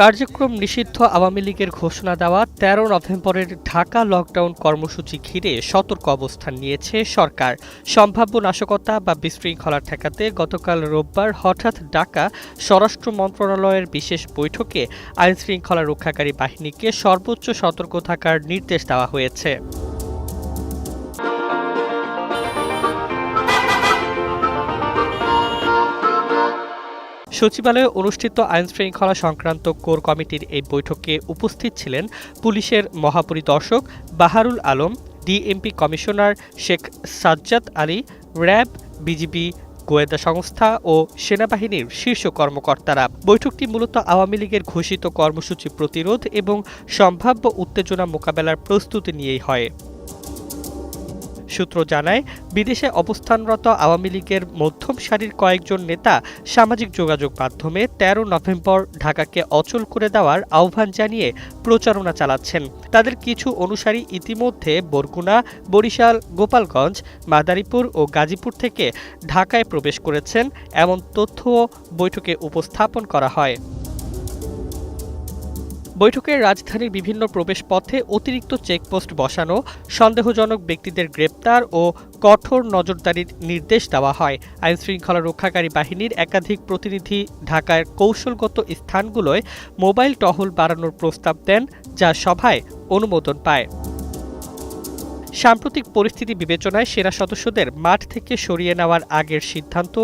কার্যক্রম নিষিদ্ধ আওয়ামী লীগের ঘোষণা দেওয়া তেরো নভেম্বরের ঢাকা লকডাউন কর্মসূচি ঘিরে সতর্ক অবস্থান নিয়েছে সরকার। সম্ভাব্য নাশকতা বা বিশৃঙ্খলা ঠেকাতে গতকাল রোববার হঠাৎ ডাকা স্বরাষ্ট্র মন্ত্রণালয়ের বিশেষ বৈঠকে আইনশৃঙ্খলা রক্ষাকারী বাহিনীকে সর্বোচ্চ সতর্ক থাকার নির্দেশ দেওয়া হয়েছে। সচিবালয়ে অনুষ্ঠিত আইন শৃঙ্খলা সংক্রান্ত কোর কমিটির এই বৈঠকে উপস্থিত ছিলেন পুলিশের মহাপরিদর্শক Baharul Alam, DMP commissioner Sheikh Sajjad Ali, RAB, BGB গোয়েন্দা সংস্থা ও সেনাবাহিনীর শীর্ষ কর্মকর্তারা। বৈঠকটি মূলত আওয়ামী লীগের ঘোষিত কর্মসূচি প্রতিরোধ এবং সম্ভাব্য উত্তেজনা মোকাবেলার প্রস্তুতি নিয়েই হয়। সূত্র জানায়, বিদেশে অবস্থানরত আওয়ামী লীগের মধ্যম সারির কয়েকজন নেতা সামাজিক যোগাযোগ মাধ্যমে তেরো নভেম্বর ঢাকাকে অচল করে দেওয়ার আহ্বান জানিয়ে প্রচারণা চালাচ্ছেন। তাদের কিছু অনুসারী ইতিমধ্যে বরগুনা, বরিশাল, গোপালগঞ্জ, মাদারীপুর ও গাজীপুর থেকে ঢাকায় প্রবেশ করেছেন। এমন তথ্যও বৈঠকে উপস্থাপন করা হয়। বৈঠকে রাজধানীর বিভিন্ন প্রবেশপথে অতিরিক্ত চেকপোস্ট বসানো, সন্দেহজনক ব্যক্তিদের গ্রেপ্তার ও কঠোর নজরদারির নির্দেশ দেওয়া হয়। আইনশৃঙ্খলা রক্ষাকারী বাহিনীর একাধিক প্রতিনিধি ঢাকার কৌশলগত স্থানগুলোয় মোবাইল টহল বাড়ানোর প্রস্তাব দেন, যা সভায় অনুমোদন পায়। সাম্প্রতিক পরিস্থিতি বিবেচনায় সেরা সদস্যদের মাঠ থেকে সরিয়ে নেওয়ার আগের সিদ্ধান্ত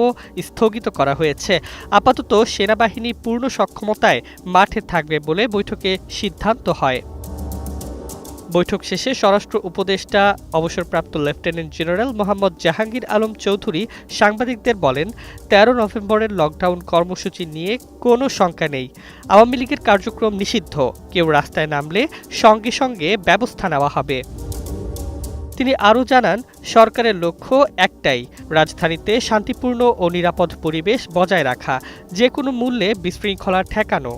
স্থগিত করা হয়েছে। আপাতত সেনাবাহিনী পূর্ণ সক্ষমতায় মাঠে থাকবে বলে বৈঠকে সিদ্ধান্ত হয়। বৈঠক শেষে স্বরাষ্ট্র উপদেষ্টা, অবসরপ্রাপ্ত লেফটেন্যান্ট জেনারেল মোহাম্মদ জাহাঙ্গীর আলম চৌধুরী সাংবাদিকদের বলেন, তেরো নভেম্বরের লকডাউন কর্মসূচি নিয়ে কোনো শঙ্কা নেই। আওয়ামী লীগের কার্যক্রম নিষিদ্ধ। কেউ রাস্তায় নামলে সঙ্গে সঙ্গে ব্যবস্থা নেওয়া হবে। তিনি আরও জানান, সরকারের লক্ষ্য একটাই, রাজধানীতে শান্তিপূর্ণ ও নিরাপদ পরিবেশ বজায় রাখা, যে কোনো মূল্যে বিশৃঙ্খলা ঠেকানো।